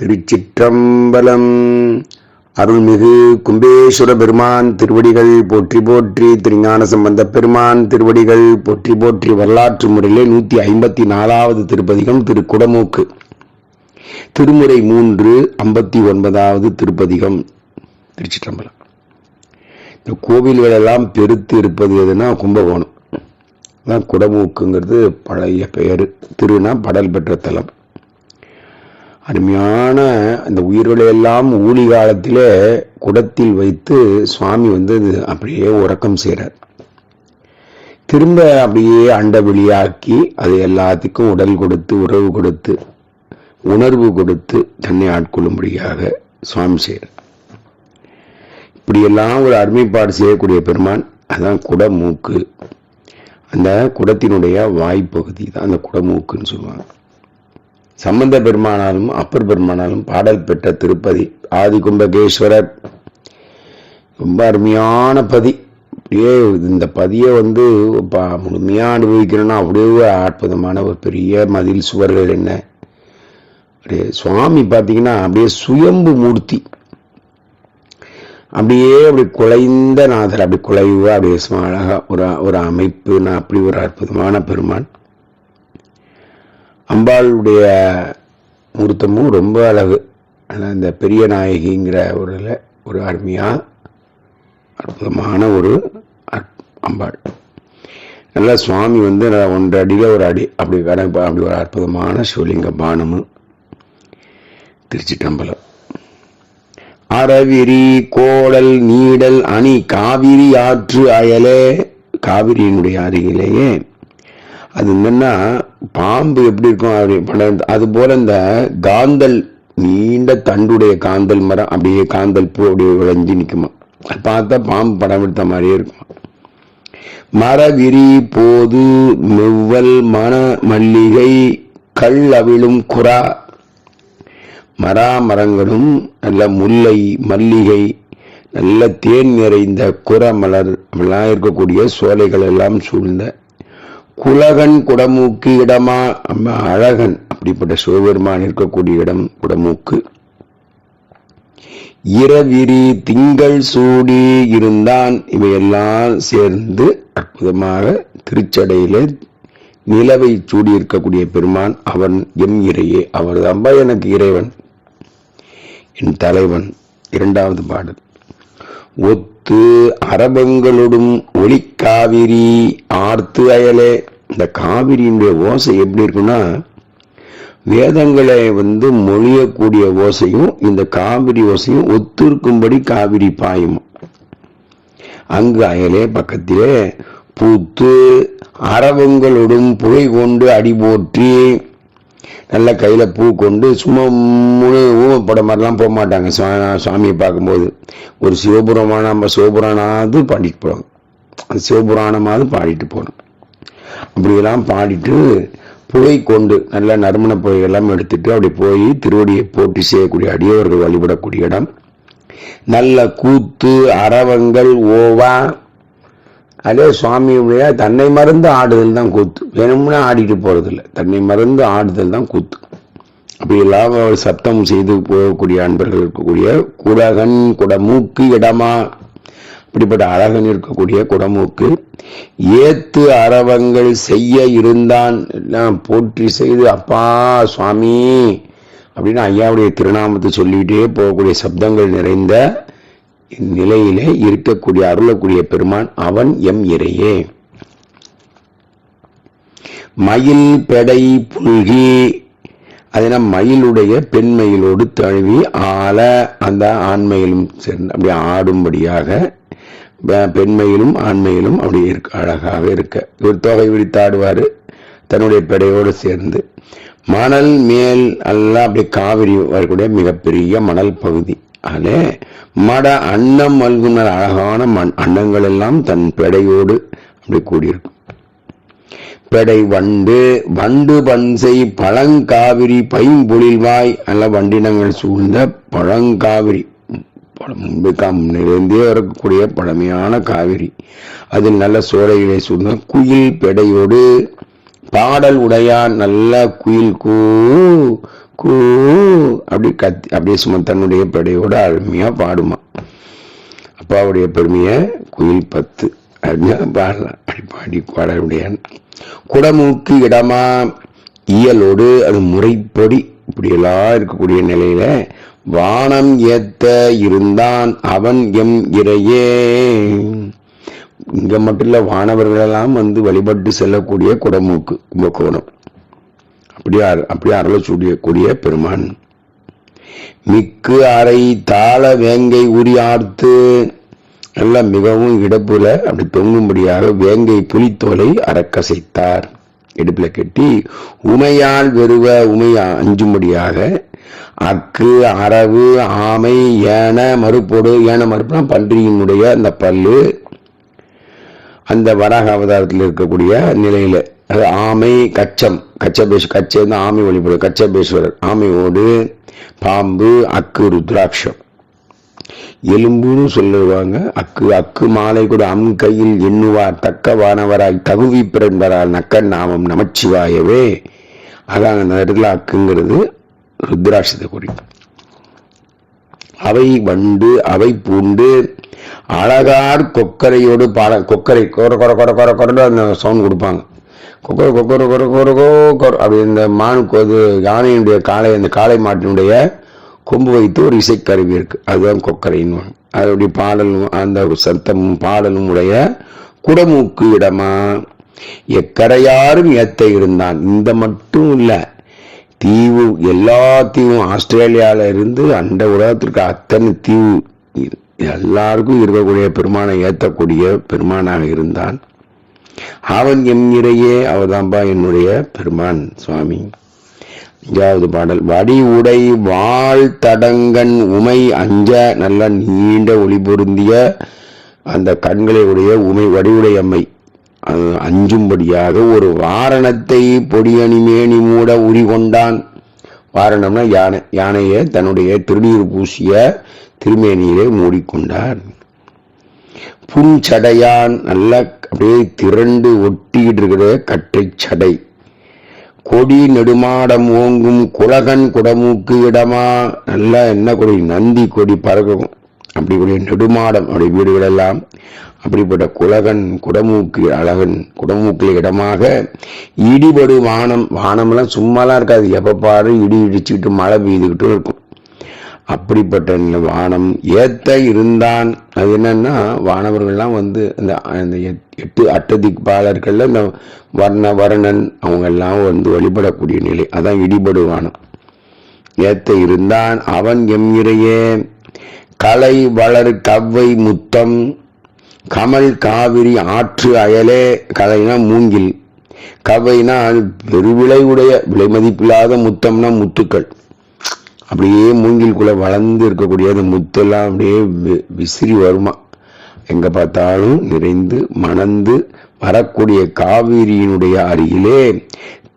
திருச்சிற்றம்பலம். அருள்மிகு கும்பேஸ்வர பெருமான் திருவடிகள் போற்றி போற்றி திருஞான சம்பந்த பெருமான் திருவடிகள் போற்றி போற்றி வரலாற்று முறையிலே நூத்தி ஐம்பத்தி நாலாவது திருப்பதிகம் திரு குடமூக்கு திருமுறை மூன்று ஐம்பத்தி ஒன்பதாவது திருப்பதிகம் திருச்சிற்றம்பலம். இந்த கோவில்கள் எல்லாம் பெருத்து இருப்பது எதுனா கும்பகோணம். அதான் குடமூக்குங்கிறது பழைய பெயர். திருனா படல் பெற்ற தலம். அருமையான அந்த உயிர்களை எல்லாம் ஊழி காலத்திலே குடத்தில் வைத்து சுவாமி வந்து அப்படியே உறக்கம் செய்கிறார் திரும்ப அப்படியே அண்ட வெளியாக்கி அது எல்லாத்துக்கும் உடல் கொடுத்து உறவு கொடுத்து உணர்வு கொடுத்து தன்னை ஆட்கொள்ளும்படியாக சுவாமி செய்கிறார் இப்படியெல்லாம் ஒரு அருமைப்பாடு செய்யக்கூடிய பெருமான் அதுதான் குடமூக்கு. அந்த குடத்தினுடைய வாய்ப்பகுதி தான் அந்த குடமூக்குன்னு சொல்லுவாங்க. சம்பந்த பெருமானாலும் அப்பர் பெருமானாலும் பாடல் பெற்ற திருப்பதி ஆதி கும்பகேஸ்வரர். ரொம்ப அருமையான பதி. அப்படியே இந்த பதியை வந்து முழுமையாக அனுபவிக்கணும்னா அப்படியே அற்புதமான ஒரு பெரிய மதில் சுவர்கள் என்ன. அப்படியே சுவாமி பார்த்தீங்கன்னா அப்படியே சுயம்பு மூர்த்தி. அப்படியே அப்படி குலைந்த நாதர் அப்படி குலைவா அப்படியே அழகாக ஒரு ஒரு அமைப்பு நான் அப்படி ஒரு அற்புதமான பெருமான். அம்பாளுடைய மூர்த்தமும் ரொம்ப அழகு. ஆனால் இந்த பெரிய நாயகிங்கிற ஒரு இதில் ஒரு அருமையாக அற்புதமான ஒரு அம்பாள். நல்லா சுவாமி வந்து நல்லா ஒன்றரை அடியில் ஒரு அடி அப்படி கணக்கு அப்படி ஒரு அற்புதமான சிவலிங்க பானமும் திருச்சிட்டம்பலம் அறவிரி கோடல் நீடல் அணி காவிரி ஆற்று அயலே காவிரியினுடைய அருகிலேயே அது என்னன்னா பாம்பு எப்படி இருக்கும் அப்படி படம் அது போல இந்த காந்தல் நீண்ட தண்டுடைய காந்தல் மரம் அப்படியே காந்தல் பூ அப்படியே விளைஞ்சு நிற்குமா அது பார்த்தா பாம்பு படம் எடுத்த மாதிரியே இருக்குமா. மரவிரி போது மெவ்வல் மன மல்லிகை கல் அவிழும் குறா மராமரங்களும் நல்ல முல்லை மல்லிகை நல்ல தேன் நிறைந்த குறமலர் அப்படிலாம் இருக்கக்கூடிய சோலைகள் எல்லாம் சூழ்ந்த குலகன் குடமூக்கு இடமா? அம்மா அழகன். அப்படிப்பட்ட சிவபெருமான் இருக்கக்கூடிய இடம் குடமூக்கு. இரவிரி திங்கள் சூடி இருந்தான். இவையெல்லாம் சேர்ந்து அற்புதமாக திருச்சடையிலே நிலவை சூடி இருக்கக்கூடிய பெருமான் அவன் எம் இறையே. அவர் எனக்கு இறைவன். என் தலைவன். இரண்டாவது பாடல். ஒத்து அரபங்களோடும் காவிரி ஆர்த்து அயலே. இந்த காவிரியினுடைய ஓசை எப்படி இருக்குன்னா வேதங்களை வந்து மொழியக்கூடிய ஓசையும் இந்த காவிரி ஓசையும் ஒத்திருக்கும்படி காவிரி பாயும். அங்கு அயலே பக்கத்திலே பூத்து அரவங்களோடும் புகை கொண்டு அடி போற்றி நல்ல கையில் பூ கொண்டு சும்மா முழு ஊமப்பட மாதிரிலாம் போக மாட்டாங்க. சுவா- சுவாமியை பார்க்கும்போது. ஒரு சிவபுரமான நம்ம சிவபுராணாவது பாடிட்டு போவாங்க அந்த சிவபுராணமாவது பாடிட்டு போகணும் அப்படியெல்லாம் பாடிட்டு புகை கொண்டு நல்ல நறுமண புகை எல்லாம் எடுத்துட்டு அப்படி போய் திருவடியை போட்டி செய்யக்கூடிய அடியவர்கள் வழிபடக்கூடிய இடம். நல்ல கூத்து அரவங்கள் ஓவா அதே சுவாமியுடைய தன்னை மறந்து ஆடுதல் தான் கூத்து. வேணும்னா ஆடிட்டு போகிறதில்ல தன்னை மறந்து ஆடுதல் தான் கூத்து. அப்படி இல்லாம ஒரு சப்தம் செய்து போகக்கூடிய அன்பர்கள் இருக்கக்கூடிய குடகன் குடமூக்கு இடமா? இப்படிப்பட்ட அழகன் இருக்கக்கூடிய குடமூக்கு. ஏத்து அரவங்கள் செய்ய இருந்தான். எல்லாம் போற்றி செய்து அப்பா சுவாமி அப்படின்னு ஐயாவுடைய திருநாமத்தை சொல்லிக்கிட்டே போகக்கூடிய சப்தங்கள் நிறைந்த நிலையிலே இருக்கக்கூடிய அருளக்கூடிய பெருமான் அவன் எம் இறையே. மயில் பெடை புல்கி அதனால் மயிலுடைய பெண்மயிலோடு தழுவி ஆள அந்த ஆண்மையிலும் சேர்ந்து அப்படி ஆடும்படியாக பெண்மையிலும் ஆண்மையிலும் அப்படி இருக்க அழகாக இருக்க. இவர் தொகை விரித்தாடுவார் தன்னுடைய பெடையோடு சேர்ந்து. மணல் மேல் எல்லாம் அப்படி காவிரி வரக்கூடிய மிகப்பெரிய மணல் பகுதி. அதிலே மட அன்னம் மல்குனர் அழகான மண் அன்னங்கள் எல்லாம் தன் பெடையோடு அப்படி கூடியிருக்கும். பெடை வண்டு வண்டு பன்சை பழங்காவிரி பைம்பொழில்வாய் நல்ல வண்டினங்கள் சூழ்ந்த பழங்காவிரி. பழம் நிறைந்தே வரக்கூடிய பழமையான காவிரி. அதில் நல்ல சோலைகளை சூழ்ந்த குயில் பெடையோடு பாடல் உடையான் நல்ல குயில் கூ கூ அப்படி கத்தி அப்படியே சும்மா தன்னுடைய படையோட அருமையா பாடுமா. அப்பாவுடைய பெருமையை குயில் பத்து அருமையா பாடலாம் அப்படி பாடி பாடமுடியான் குடமூக்கு இடமா இயலோடு அது முறைப்படி இப்படியெல்லாம் இருக்கக்கூடிய நிலையில வானம் ஏத்த இருந்தான் அவன் எம் இறையே. இங்க மட்டும் இல்ல வானவர்களெல்லாம் வந்து வழிபட்டு செல்லக்கூடிய குடமூக்கு கும்பகோணம். அப்படியே அப்படியே அருளச்சூடிய கூடிய பெருமான். மிக்கு அறை தாள வேங்கை உரி ஆர்த்து எல்லாம் மிகவும் இடுப்புல அப்படி தொங்கும்படியாக வேங்கை புலித்தோலை அறக்கசைத்தார். இடுப்புல கட்டி உமையால் வெறுவ உமையா அஞ்சும்படியாக அக்கு அரவு ஆமை ஏன மறுப்போடு ஏன மறுப்புனா பன்றியினுடைய அந்த பல்லு. அந்த வராக அவதாரத்தில் இருக்கக்கூடிய நிலையில அது ஆமை கச்சம். கச்சபேஷ் கச்சம் ஆமை வழிபடு கச்சபேஸ்வரர். ஆமையோடு பாம்பு அக்கு ருத்ராட்சம். எலும்புன்னு சொல்லுவாங்க. அக்கு அக்கு மாலை கூட அம் கையில் எண்ணுவார். தக்க வானவராய் தகுவி பிறந்தரால் நக்கன் நாமம் நமச்சிவாயவே. அதான் அந்த இடத்துல அக்குங்கிறது ருத்ராட்சத்தை குறிக்கும். அவை வண்டு அவை பூண்டு அழகார் கொக்கரையோடு பாட கொக்கரை கொர கொர கொர கொர கொரன்னு அந்த சவுண்ட் கொடுப்பாங்க. கொக்கரு கொக்கரு கொரு கொரு கோ அப்படி இந்த மான் அது யானையினுடைய காளை அந்த காளை மாட்டினுடைய கொம்பு வைத்து ஒரு இசைக்கருவி இருக்கு. அதுதான் கொக்கரைன்னு அதனுடைய பாடலும் அந்த சத்தமும் பாடலும் உடைய குடமூக்கு இடமா? எக்கரையாரும் ஏத்த இருந்தான். இந்த மட்டும் இல்ல. தீவு எல்லா தீவும். ஆஸ்திரேலியால இருந்து அந்த உலகத்திற்கு அத்தனை தீவு. எல்லாருக்கும் இருக்கக்கூடிய பெருமானை ஏத்தக்கூடிய பெருமானாக இருந்தான். அவன் என் இறையே என்னுடைய பெருமான் சுவாமி. அஞ்சாவது பாடல் வடி உடை வாழ் தடங்கன் உமை அஞ்ச நல்ல நீண்ட ஒளி பொருந்திய அந்த கண்களை உடைய உமை வடிவுடை அம்மை. அஞ்சும்படியாக ஒரு வாரணத்தை பொடியணி மேனி மூட உரி கொண்டான். வாரணம்னா யானை யானையை தன்னுடைய திருநீர் பூசிய திருமேனியிலே மூடிக்கொண்டார். புஞ்சடையான் நல்ல அப்படியே திரண்டு ஒட்டிக்கிட்டு இருக்கிற கட்டை சடை. கொடி நெடுமாடம் ஓங்கும் குலகன் குடமூக்கு இடமா நல்லா என்ன கொடி? நந்தி கொடி பறக்கும். அப்படி கூடிய நெடுமாடம் அப்படி வீடுகளெல்லாம் அப்படிப்பட்ட குலகன் குடமூக்கு அழகன் குடமூக்கில் இடமாக இடிபடு வானம். வானம்லாம் சும்மாலாம் இருக்காது. எப்போ பாரு இடி இடிச்சுக்கிட்டு மழை பெய்துக்கிட்டும் இருக்கும். அப்படிப்பட்ட இந்த வானம் ஏத்த இருந்தான். அது என்னன்னா வானவர்கள்லாம் வந்து அந்த அந்த எட்- எட்டு அட்டதிக்பாலர்கள்ல இந்த வர்ண வர்ணன் அவங்க எல்லாம் வந்து வழிபடக்கூடிய நிலை. அதான் இடிபடு வானம். ஏத்த இருந்தான் அவன் எம் இறையே. கலை வளர் கவ்வை முத்தம். கமல் காவிரி ஆற்று அயலே. கலைனா மூங்கில். கவ்வைனா அது பெருவிலை உடைய விலை மதிப்பில்லாத முத்தம்னா முத்துக்கள். அப்படியே மூங்கில்குள்ள வளர்ந்து இருக்கக்கூடிய அந்த முத்தெல்லாம் அப்படியே வி- விசிறி வருமா? எங்கே பார்த்தாலும் நிறைந்து மணந்து வரக்கூடிய காவிரியினுடைய அருகிலே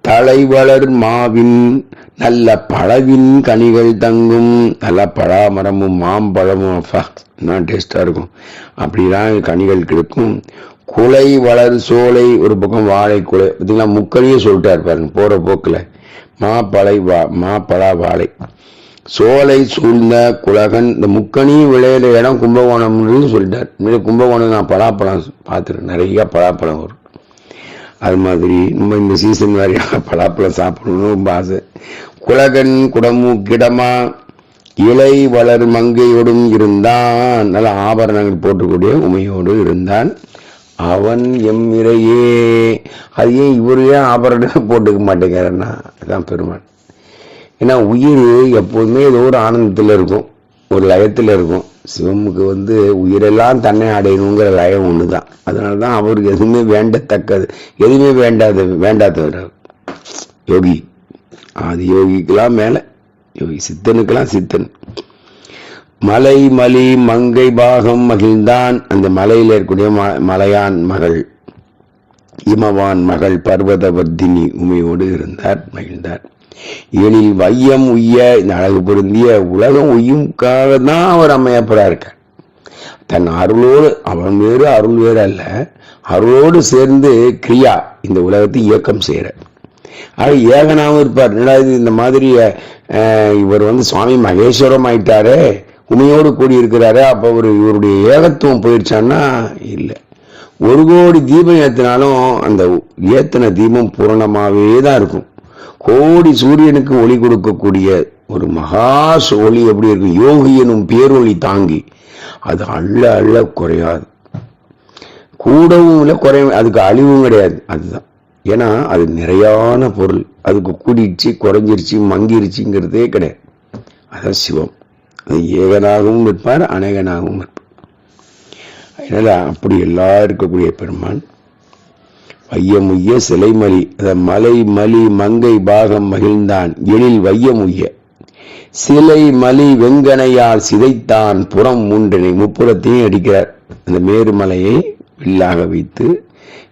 தலைவளர் மாவின் நல்ல பழவின் கனிகள் தங்கும் நல்ல பழாமரமும் மாம்பழமும் அப்பா என்ன டேஸ்டா இருக்கும். அப்படிலாம் கனிகள் கிடைக்கும். குலை வளர் சோலை ஒரு பக்கம் வாழை குலை பார்த்தீங்களா? முக்களையே சொல்லிட்டா இருப்பாருங்க போகிற போக்கில். மாப்பழை வா மாப்பழா வாழை. சோலை சூழ்ந்த குலகன் இந்த முக்கணி விளையிற இடம் கும்பகோணம்னு சொல்லிட்டார். இந்த கும்பகோணம் நான் பலாப்பழம் பார்த்துருக்கேன். நிறைய பலாப்பழம் வரும். அது மாதிரி நம்ம இந்த சீசன் வரையாக பலாப்பழம் சாப்பிடணும்னு ரொம்ப ஆசை. குலகன் குடமு கிடமா இலை வளர் மங்கையோடும் இருந்தான். நல்ல ஆபரணங்கள் போட்டுக்கூடிய உமையோடு இருந்தான். அவன் எம் இறையே. அது ஏன் இவரு ஏன் ஆபரணம் போட்டுக்க மாட்டேங்கிறன்னா அதான் பெருமான் ஏன்னா உயிர் எப்போதுமே ஏதோ ஒரு ஆனந்தத்தில் இருக்கும். ஒரு லயத்தில் இருக்கும். சிவமுக்கு வந்து உயிரெல்லாம் தன்னை அடையணுங்கிற லயம் ஒன்று தான் அதனால தான் அவருக்கு எதுவுமே வேண்டத்தக்கது. எதுவுமே வேண்டாத வேண்டாதவர் அவர். யோகி. ஆதி யோகிக்கெல்லாம் மேலே. யோகி சித்தனுக்கெல்லாம் சித்தன். மலை மலி மங்கை பாகம் மகிழ்ந்தான். அந்த மலையில் இருக்கக்கூடிய ம- மலையான் மகள். இமவான் மகள் பர்வத பர்வதவர்தினி உமையோடு இருந்தார் மகிழ்ந்தார். எனில் வையம் உய்ய இந்த அழகு பொருந்திய உலகம் உய்யும்காக தான் அவர் அம்மையப்பரா இருக்கார் தன் அருளோடு அவன் வேறு அருள் வேறு அல்ல அருளோடு சேர்ந்து கிரியா இந்த உலகத்தை இயக்கம் செய்யற. ஆக ஏகனாகவும் இருப்பார். ரெண்டாவது இந்த மாதிரி இவர் வந்து சுவாமி மகேஸ்வரம் ஆயிட்டாரே உமையோடு கூடி இருக்கிறாரு அப்ப ஒரு இவருடைய ஏகத்துவம் போயிடுச்சான்னா இல்லை. ஒரு கோடி தீபம் ஏத்தினாலும் அந்த ஏத்தின தீபம் பூரணமாகவே தான் இருக்கும். கோடி சூரியனுக்கு ஒளி கொடுக்கக்கூடிய ஒரு மகா ஒளி எப்படி இருக்கும் யோகி எனும் பேரொளி தாங்கி அது அள்ள அள்ள குறையாது. கூடவும் இல்லை குறையும் அதுக்கு அழிவும் கிடையாது. அதுதான். ஏன்னா அது நிறையான பொருள். அதுக்கு கூடிடுச்சு குறைஞ்சிருச்சு மங்கிருச்சுங்கிறதே கிடையாது. அதான் சிவம். அது ஏகனாகவும் இருப்பார் அநேகனாகவும் இருப்பார். அதனால் அப்படி எல்லாம் இருக்கக்கூடிய பெருமான் வையமுய்ய சிலைமலி. அத மலை மலி மங்கை பாகம் மகிழ்ந்தான் எழில் வையமுய்ய. சிலை மலி வெங்கனையால் சிதைத்தான் புறம் மூன்றினை முப்புறத்தையும் அடிக்கிறார். அந்த மேருமலையை வில்லாக வைத்து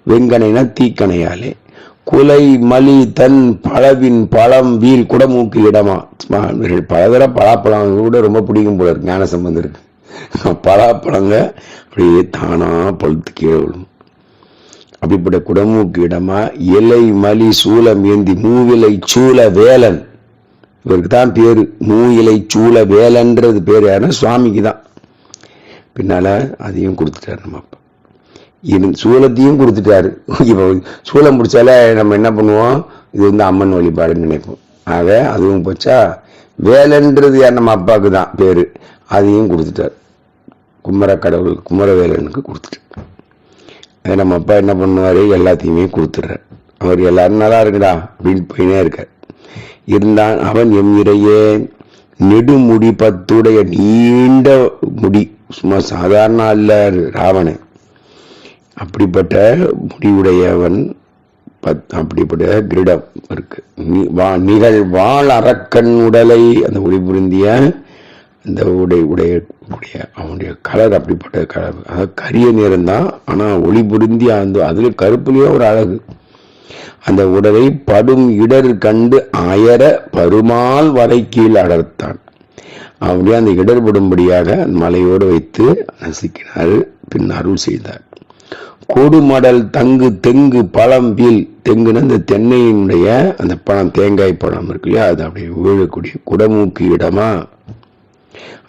வெங்கனைனா தீக்கணையாலே குலை மலி தன் பழவின் பழம் வீல் குடமூக்கு இடமா. சும்மா பல தர பலாப்பழம் கூட ரொம்ப பிடிக்கும் போல இருக்கு ஞான சம்பந்தம் இருக்கு பலாப்பழங்க அப்படியே தானா பழுத்து கீழே விழும். அப்படிப்பட்ட குடமூக்கு இடமா இலை மலி சூலம் ஏந்தி மூவிலை சூல வேலன். இவருக்கு தான் பேர். மூ இலை சூல வேலன்றது பேர். யாருன்னா சுவாமிக்கு தான். பின்னால அதையும் கொடுத்துட்டாரு நம்ம அப்பா. இருந்து சூலத்தையும் கொடுத்துட்டாரு. இப்போ சூலம் பிடிச்சாலே நம்ம என்ன பண்ணுவோம்? இது வந்து அம்மன் வழிபாடுன்னு நினைப்போம். ஆக அதுவும் போச்சா? வேலன்றது யார்? நம்ம அப்பாவுக்கு தான் பேர். அதையும் கொடுத்துட்டார். குமர கடவுள் குமரவேலனுக்கு கொடுத்துட்டார். அது நம்ம அப்பா என்ன பண்ணுவார்? எல்லாத்தையுமே கொடுத்துட்றார். அவர் எல்லாரும் நல்லா இருக்குடா அப்படின்னு போயினே இருக்கார். இருந்தான் அவன் எம் நெடுமுடி பத்துடைய நீண்ட முடி. சும்மா சாதாரண அல்ல ராவணன். அப்படிப்பட்ட முடிவுடையவன் பத்- அப்படிப்பட்ட கிரீடம் இருக்கு. வா- நிகழ் வாழ் அரக்கன் உடலை அந்த ஒளி புரிந்திய இந்த உடை உடையக்கூடிய உடைய அவனுடைய கலர் அப்படிப்பட்ட கலர். அதாவது கரிய நிறம் தான் ஆனால் ஒளி புரிந்தி அந்த அதில் கருப்புலேயே ஒரு அழகு. அந்த உடலை படும் இடர் கண்டு அயர பருமால் வரை கீழ் அடர்த்தான். அப்படியே அந்த இடர்படும்படியாக மலையோடு வைத்து நசுக்கினார் பின் அருள் செய்தார் கொடுமடல் தங்கு தெங்கு பழம் வீல் தெங்குன்னு அந்த தென்னையினுடைய அந்த பழம் தேங்காய் பழம் இருக்கு இல்லையா அது அப்படியே விழக்கூடிய குடமூக்கு இடமா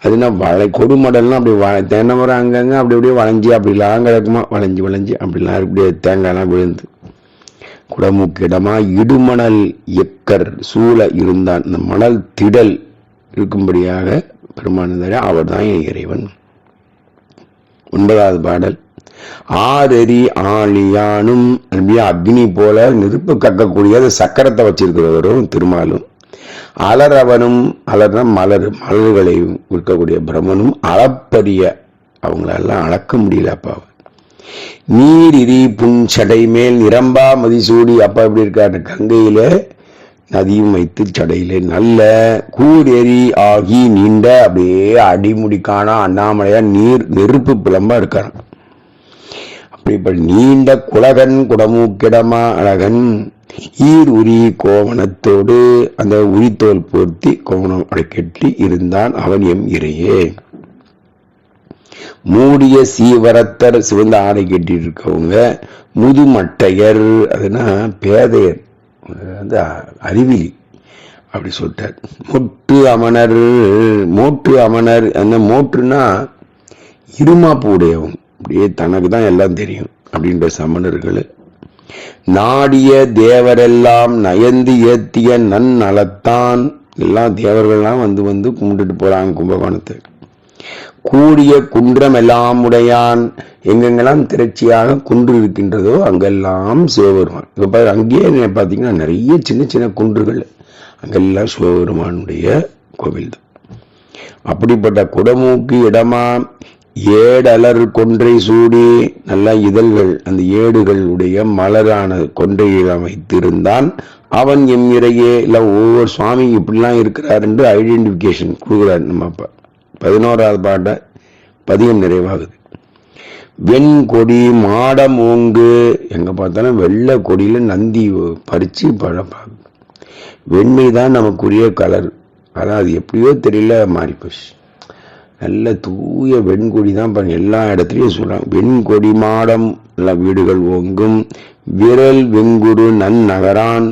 அதுனா வளை கொடுமடல்லாம் அப்படி வ தென்னை மரம் அங்கங்க அப்படி அப்படியே வளைஞ்சி அப்படிலாம் கிடக்குமா? வளைஞ்சி வளைஞ்சி அப்படிலாம் அப்படியே தேங்காய்லாம் விழுந்து. குடமுக்கிடமா இடுமணல் எக்கர் சூழ இருந்தான். இந்த மணல் திடல் இருக்கும்படியாக பெருமான் அவர் தான் என் இறைவன். ஒன்பதாவது பாடல். ஆறெறி ஆளியானும் அப்படியே அக்னி போல நெருப்பு கக்கக்கூடிய சக்கரத்தை வச்சிருக்கிறவரும் திருமாலும். அலரவனும் அலர்னா மலர் மலர்களை விற்கக்கூடிய பிரம்மனும் அளப்பரிய அவங்களெல்லாம் அளக்க முடியல அப்பா நீர் இரி புன் சடை மேல் நிரம்பா மதிசூடி அப்பா எப்படி இருக்காரு? கங்கையில நதியும் வைத்து சடையிலே நல்ல கூரெறி ஆகி நீண்ட அப்படியே அடிமுடிக்கான அண்ணாமலையா நீர் நெருப்பு புலம்பா இருக்காராம். அப்படிப்பட்ட நீண்ட குலகன் குடமூக்கிடமா அழகன் ஈர் உரி கோவணத்தோடு அந்த உரித்தோல் போர்த்தி கோவணம் அப்படி கெட்டி இருந்தான் அவன் எம் இறையே. மூடிய சீவரத்தர் சிவந்த ஆடை கட்டிட்டு இருக்கவங்க முதுமட்டையர் அதுனா பேதையர் வந்து அறிவிலி அப்படி சொல்லிட்டார். மொட்டு அமனர் மோட்டு அமனர் அந்த மோட்டுனா இருமாப்பு உடையவங்க அப்படியே தனக்கு தான் எல்லாம் தெரியும் அப்படின்ற சமணர்கள். நாடிய தேவரெல்லாம் நயந்து ஏத்திய நன்னலத்தான். எல்லாம் தேவர்கள்லாம் வந்து வந்து கும்பிட்டுட்டு போறாங்க கும்பகோணத்தை கூடிய குன்றம் எல்லாம் உடையான். எங்கெங்கெல்லாம் திரட்சியாக குன்று இருக்கின்றதோ அங்கெல்லாம் சிவபெருமான். இப்ப பாரு அங்கேயே பாத்தீங்கன்னா நிறைய சின்ன சின்ன குன்றுகள். அங்கெல்லாம் சிவபெருமானுடைய கோவில் தான் அப்படிப்பட்ட குடமூக்கு இடமா ஏடலர் கொன்றை சூடி நல்ல இதழ்கள் அந்த ஏடுகளுடைய மலரான கொன்றையில் அமைத்திருந்தான். அவன் எம் இறையே இல்லை ஒவ்வொரு சுவாமி இப்படிலாம் இருக்கிறார் என்று ஐடென்டிஃபிகேஷன் கொடுக்குறார் நம்ம அப்பா. பதினோராவது பாட்ட பதியம் நிறைவாகுது. வெண்கொடி மாடம் ஓங்கு எங்கே பார்த்தாலும் வெள்ளை கொடியில் நந்தி பறித்து பழப்பாங்க வெண்மை தான் நமக்குரிய கலர். ஆனால் அது எப்படியோ தெரியல மாறி போச்சு. நல்ல தூய வெண்கொடி தான் பாருங்க. எல்லா இடத்துலையும் சொல்றாங்க. வெண்கொடி மாடம் நல்ல வீடுகள் ஓங்கும். விரல் வெங்குரு நன்னகரான்.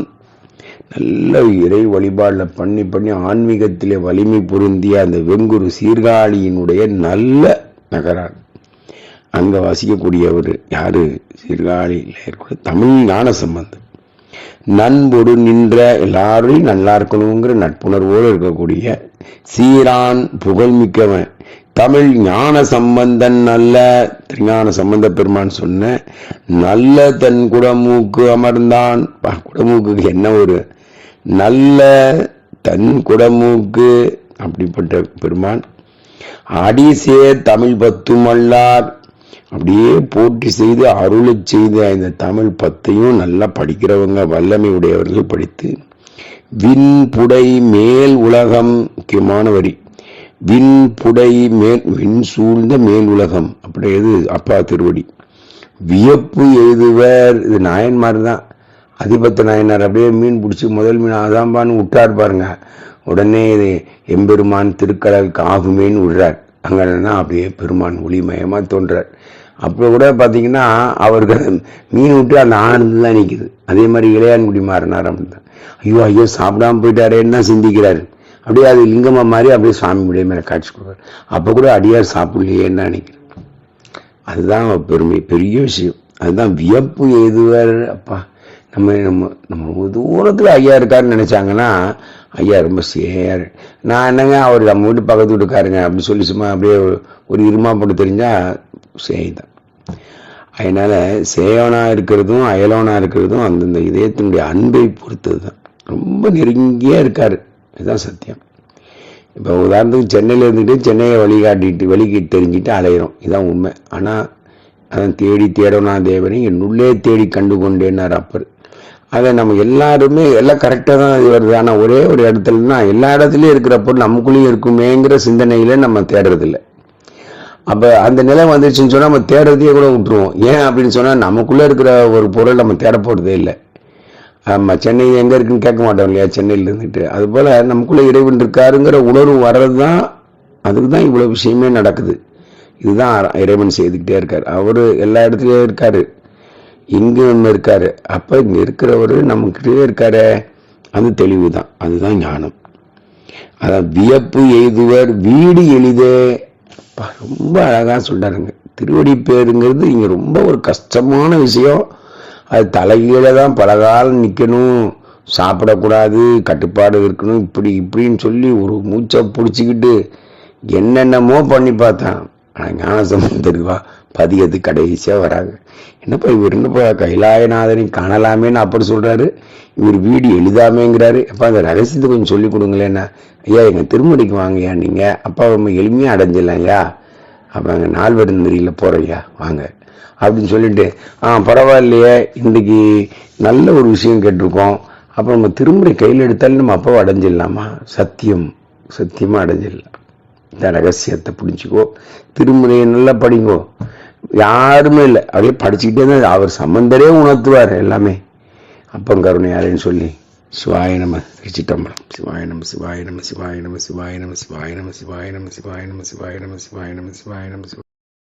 நல்ல இறை வழிபாடில் பண்ணி பண்ணி ஆன்மீகத்திலே வலிமை பொருந்திய அந்த வெங்குரு சீர்காழியினுடைய நல்ல நகரான். அங்க வசிக்கக்கூடியவர் யாரு? சீர்காழியில் இருக்கிற தமிழ் ஞான சம்பந்தம் நண்பொடு நின்ற எல்லாரையும் நல்லா இருக்கணுங்கிற நட்புணர்வோடு இருக்கக்கூடிய சீரான் புகழ்மிக்கவன் தமிழ் ஞான சம்பந்தன் நல்ல திருஞான சம்பந்த பெருமான் சொன்ன நல்ல தன் குடமூக்கு அமர்ந்தான். குடமூக்குக்கு என்ன ஒரு? நல்ல தன் குடமூக்கு அப்படிப்பட்ட பெருமான். அடிசே தமிழ் பத்தும் அல்லார். அப்படியே போட்டி செய்து அருளை செய்த இந்த தமிழ் பத்தையும் நல்லா படிக்கிறவங்க வல்லமை உடையவர்கள் படித்து வின் புடை மேல் உலகம் முக்கியமான வரி. விண் புடை மேல் விண் சூழ்ந்த மேல் உலகம் அப்படி எது அப்பா திருவடி. வியப்பு எழுதுவர். இது நாயன்மார் தான் அதிபத்த நாயனார் அப்படியே மீன் பிடிச்சி முதல் மீன் அதான்பான்னு விட்டார் பாருங்க. உடனே இது எம்பெருமான் திருக்கடலுக்கு ஆகுமேன்னு விடுறார். அங்கெல்லாம் அப்படியே பெருமான் ஒளிமயமாக தோன்றார். அப்போ கூட பார்த்தீங்கன்னா அவருக்கு மீன் விட்டு அந்த ஆனந்தம் தான் நிற்கிது அதே மாதிரி இளையான்குடி மாறினார் அப்படின்னு ஐயோ ஐயோ சாப்பிடாம போயிட்டாரேன்னு தான் சிந்திக்கிறாரு. அப்படியே அது லிங்கமாக மாதிரி அப்படியே சுவாமி முடிய மேலே காட்சி கொடுக்குறாரு அப்போ கூட அடியார் சாப்பிடலையேன்னு தான் நினைக்கிறேன் அதுதான் பெருமை பெரிய விஷயம். அதுதான் வியப்பு எதுவர் அப்பா நம்ம நம்ம நம்ம தூரத்தில் ஐயா இருக்காருன்னு நினச்சாங்கன்னா ஐயா ரொம்ப சேர். நான் என்னங்க அவர் நம்ம வீட்டு பக்கத்து வீட்டுக்காருங்க அப்படி சொல்லி சும்மா அப்படியே ஒரு இருமா போட்டு தெரிஞ்சால் சேதான் அதனால் சேவனாக இருக்கிறதும் அயலோனாக இருக்கிறதும் அந்தந்த இதயத்தினுடைய அன்பை பொறுத்தது தான் ரொம்ப நெருங்கியே இருக்காரு. இதுதான் சத்தியம். இப்போ உதாரணத்துக்கு சென்னையில் இருந்துக்கிட்டு சென்னையை வழிகாட்டிட்டு வழிக்கு தெரிஞ்சுட்டு அலையிறோம். இதுதான் உண்மை. ஆனால் அதை தேடி தேடனா தேவனை என்னுள்ளே தேடி கண்டு கொண்டேன்னார் அப்பர். அதை நம்ம எல்லாருமே எல்லாம் கரெக்டாக தான் இது வருது. ஆனால் ஒரே ஒரு இடத்துலன்னா எல்லா இடத்துலையும் இருக்கிறப்போ பொருள் நமக்குள்ளேயும் இருக்குமேங்கிற சிந்தனையில நம்ம தேடுறதில்ல. அப்போ அந்த நிலை வந்துருச்சுன்னு சொன்னால் நம்ம தேடுறதையே கூட விட்டுருவோம். ஏன் அப்படின்னு சொன்னால் நமக்குள்ளே இருக்கிற ஒரு பொருள் நம்ம தேட போகிறதே இல்லை. ஆமாம் சென்னை எங்கே இருக்குன்னு கேட்க மாட்டோம் இல்லையா? சென்னையில் இருந்துட்டு. அதுபோல் நமக்குள்ளே இறைவன் இருக்காருங்கிற உணர்வு வர்றது தான் அதுக்கு தான் இவ்வளோ விஷயமே நடக்குது. இதுதான் இறைவன் செய்துக்கிட்டே இருக்கார். அவர் எல்லா இடத்துலையும் இருக்கார். இங்கே ஒன்று இருக்கார். அப்போ இங்கே இருக்கிறவர் நம்மக்கிட்டே இருக்காரு. அது தெளிவு தான் அதுதான் ஞானம். அதான் வியப்பு எய்துவர் வீடு எளிதே. ரொம்ப அழகாக சொல்கிறாருங்க திருவடி பேருங்கிறது இங்கே ரொம்ப ஒரு கஷ்டமான விஷயம். அது தலைகீழே தான் பல காலம் நிற்கணும் சாப்பிடக்கூடாது கட்டுப்பாடு இருக்கணும் இப்படி இப்படின்னு சொல்லி ஒரு மூச்சை பிடிச்சிக்கிட்டு என்னென்னமோ பண்ணி பார்த்தேன். ஆனால் ஞானசம்பந்தருவா பதியது கடைசியாக வராங்க. என்னப்பா இவர் என்னப்பா கைலாயநாதனை காணலாமேன்னு அப்படி சொல்கிறாரு இவர் வீடு எழுதாமேங்கிறாரு அப்பா அந்த ரகசியத்தை கொஞ்சம் சொல்லி கொடுங்களேன்னா ஐயா எங்கள் திருமணிக்கு வாங்கய்யா நீங்கள் அப்பா ரொம்ப எளிமையாக அடைஞ்சிடலாம் ஐயா. அப்ப அங்க நால்வருந்தரியில் ஐயா. வாங்க. அப்படின்னு சொல்லிட்டு ஆ பரவாயில்லையே இன்னைக்கு நல்ல ஒரு விஷயம் கேட்டிருக்கோம் அப்போ நம்ம திரும்ப கையில் எடுத்தாலும் நம்ம அப்பாவை அடைஞ்சிடலாமா சத்தியம் சத்தியமாக அடைஞ்சிடலாம் இந்த ரகசியத்தை பிடிச்சிக்கோ திருமுறையை நல்லா படிங்கோ யாருமே இல்லை அப்படியே படிச்சுக்கிட்டே தான் அவர் சம்பந்தரே உணர்த்துவார் எல்லாமே அப்பம் கருணையாருன்னு சொல்லி சிவாய நம திருச்சிட்டம்பலம் சிவாய நம சிவாய நம சிவாய நம சிவாய நம சிவாய நம சிவாய நம சிவாய நம சிவாய நம சிவாய நம சிவாய நம சிவாய நம சிவாய